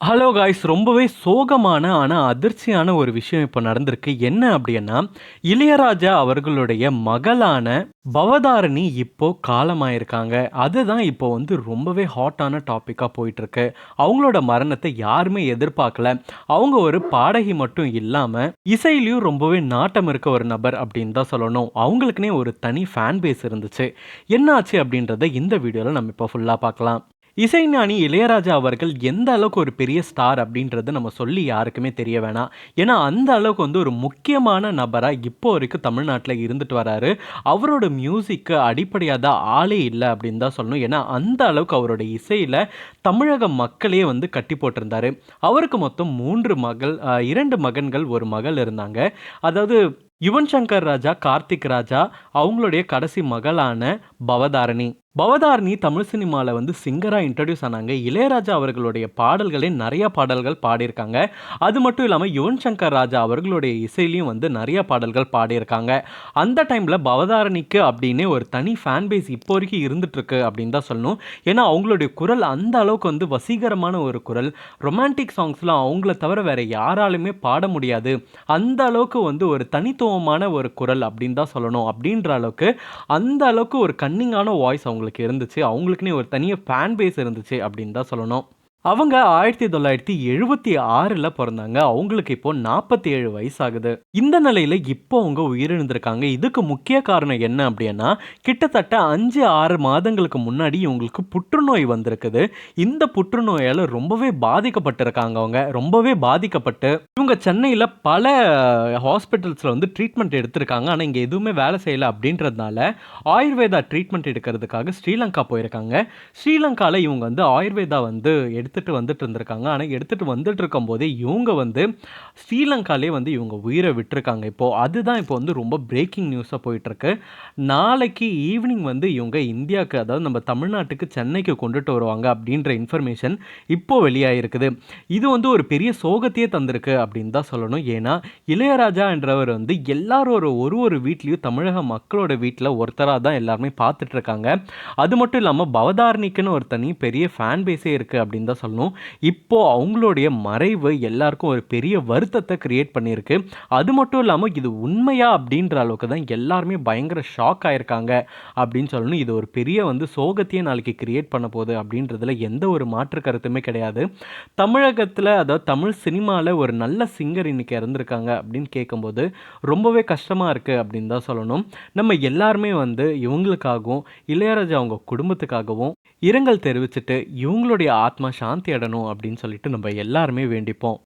Hello guys ரொம்பவே சோகமான ஆனால் அதிர்ச்சியான ஒரு விஷயம் இப்போ நடந்திருக்கு. என்ன அப்படின்னா இளையராஜா அவர்களுடைய மகளான பவதாரணி இப்போ காலமாயிருக்காங்க. அதுதான் இப்போ வந்து ரொம்பவே ஹாட்டான டாப்பிக்காக போயிட்டுருக்கு. அவங்களோட மரணத்தை யாருமே எதிர்பார்க்கல. அவங்க ஒரு பாடகி மட்டும் இல்லாமல் இசையிலையும் ரொம்பவே நாட்டம் இருக்க ஒரு நபர் அப்படின்னு தான் சொல்லணும். அவங்களுக்குனே ஒரு தனி ஃபேன் பேஸ் இருந்துச்சு. என்னாச்சு அப்படின்றத இந்த வீடியோவில் நம்ம இப்போ ஃபுல்லாக பார்க்கலாம். இசைஞானி இளையராஜா அவர்கள் எந்த அளவுக்கு ஒரு பெரிய ஸ்டார் அப்படின்றது நம்ம சொல்லி யாருக்குமே தெரிய வேணாம். ஏன்னா அந்த அளவுக்கு வந்து ஒரு முக்கியமான நபராக இப்போ வரைக்கும் தமிழ்நாட்டில் இருந்துட்டு வராரு. அவரோட மியூசிக்கு அடிப்படையாக தான் ஆளே இல்லை அப்படின்னு தான் சொல்லணும். ஏன்னா அந்த அளவுக்கு அவரோட இசையில் தமிழக மக்களே வந்து கட்டி போட்டிருந்தாரு. அவருக்கு மொத்தம் மூன்று மகள் இரண்டு மகன்கள் ஒரு மகள் இருந்தாங்க. அதாவது யுவன் சங்கர் ராஜா கார்த்திக் ராஜா அவங்களுடைய கடைசி மகளான பவதாரணி. பவதாரணி தமிழ் சினிமாவில் வந்து சிங்கராக இன்ட்ரடியூஸ் ஆனாங்க. இளையராஜா அவர்களுடைய பாடல்களே நிறைய பாடல்கள் பாடியிருக்காங்க. அது மட்டும் இல்லாமல் யுவன் சங்கர் ராஜா அவர்களுடைய இசையிலையும் வந்து நிறைய பாடல்கள் பாடியிருக்காங்க. அந்த டைமில் பவதாரணிக்கு அப்படின்னே ஒரு தனி ஃபேன் பேஸ் இப்போ வரைக்கும் இருந்துகிட்ருக்கு அப்படின்னு தான் சொல்லணும். ஏன்னா அவங்களுடைய குரல் அந்த அளவுக்கு வந்து வசீகரமான ஒரு குரல். ரொமான்டிக் சாங்ஸ்லாம் அவங்கள தவிர வேறு யாராலுமே பாட முடியாது. அந்த அளவுக்கு வந்து ஒரு தனித்துவமான ஒரு குரல் அப்படின்னு தான் சொல்லணும் அப்படின்ற அளவுக்கு அந்த அளவுக்கு ஒரு கன்னிங்கான வாய்ஸ் அவங்களுக்கு இருந்துச்சு. அவங்களுக்குன்னே ஒரு தனியாக ஃபேன் பேஸ் இருந்துச்சு அப்படின்னு தான் சொல்லணும். அவங்க ஆயிரத்தி தொள்ளாயிரத்தி எழுபத்தி ஆறில் பிறந்தாங்க. அவங்களுக்கு இப்போ நாற்பத்தி ஏழு வயசாகுது. இந்த நிலையில் இப்போ அவங்க உயிரிழந்திருக்காங்க. இதுக்கு முக்கிய காரணம் என்ன அப்படின்னா கிட்டத்தட்ட அஞ்சு ஆறு மாதங்களுக்கு முன்னாடி இவங்களுக்கு புற்றுநோய் வந்திருக்குது. இந்த புற்றுநோயால் ரொம்பவே பாதிக்கப்பட்டிருக்காங்க அவங்க. ரொம்பவே பாதிக்கப்பட்டு இவங்க சென்னையில் பல ஹாஸ்பிட்டல்ஸில் வந்து ட்ரீட்மெண்ட் எடுத்திருக்காங்க. ஆனால் இங்கே எதுவுமே வேலை செய்யலை அப்படின்றதுனால ஆயுர்வேதா ட்ரீட்மெண்ட் எடுக்கிறதுக்காக ஸ்ரீலங்கா போயிருக்காங்க. ஸ்ரீலங்காவில் இவங்க வந்து ஆயுர்வேதா வந்து எடுத்து எடுத்துகிட்டு வந்துட்டு இருந்திருக்காங்க. ஆனால் எடுத்துகிட்டு வந்துட்டு இருக்கும்போதே இவங்க வந்து ஸ்ரீலங்காலே வந்து இவங்க உயிரை விட்டுருக்காங்க. இப்போது அதுதான் இப்போ வந்து ரொம்ப பிரேக்கிங் நியூஸாக போயிட்டுருக்கு. நாளைக்கு ஈவினிங் வந்து இவங்க இந்தியாவுக்கு அதாவது நம்ம தமிழ்நாட்டுக்கு சென்னைக்கு கொண்டுட்டு வருவாங்க அப்படின்ற இன்ஃபர்மேஷன் இப்போது வெளியாகிருக்குது இது வந்து ஒரு பெரிய சோகத்தையே தந்திருக்கு அப்படின்னு தான் சொல்லணும். ஏன்னா இளையராஜா என்றவர் வந்து எல்லாரோட ஒரு ஒரு ஒரு வீட்லேயும் தமிழக மக்களோட வீட்டில் ஒருத்தராக தான் எல்லாருமே பார்த்துட்ருக்காங்க அது மட்டும் இல்லாமல் பவதாரணிக்குன்னு ஒரு தனி பெரிய ஃபேன் பேஸே இருக்குது அப்படின்னு தான் சொல்லணும். இப்போ அவங்களுடைய மறைவு எல்லாருக்கும் ஒரு பெரிய வருத்தத்தை கிரியேட் பண்ணியிருக்கு. அது மட்டும் இல்லாமல் இது உண்மையா அப்படின்ற அளவுக்கு தான் எல்லாருமே பயங்கர ஷாக் ஆயிருக்காங்க அப்படின்னு சொல்லணும். இது ஒரு பெரிய வந்து சோகத்தையே நாளைக்கு கிரியேட் பண்ண போகுது அப்படின்றதுல எந்த ஒரு மாற்று கருத்துமே கிடையாது. தமிழகத்தில் அதாவது தமிழ் சினிமாவில் ஒரு நல்ல சிங்கர் இன்னைக்கு இறந்துருக்காங்க அப்படின்னு கேட்கும்போது ரொம்பவே கஷ்டமாக இருக்குது அப்படின்னு தான் சொல்லணும். நம்ம எல்லாருமே வந்து இவங்களுக்காகவும் இளையராஜா அவங்க குடும்பத்துக்காகவும் இரங்கல் தெரிவிச்சுட்டு இவங்களுடைய ஆத்மா சாந்தி அடணும் அப்படின்னு சொல்லிட்டு நம்ம எல்லாருமே வேண்டிப்போம்.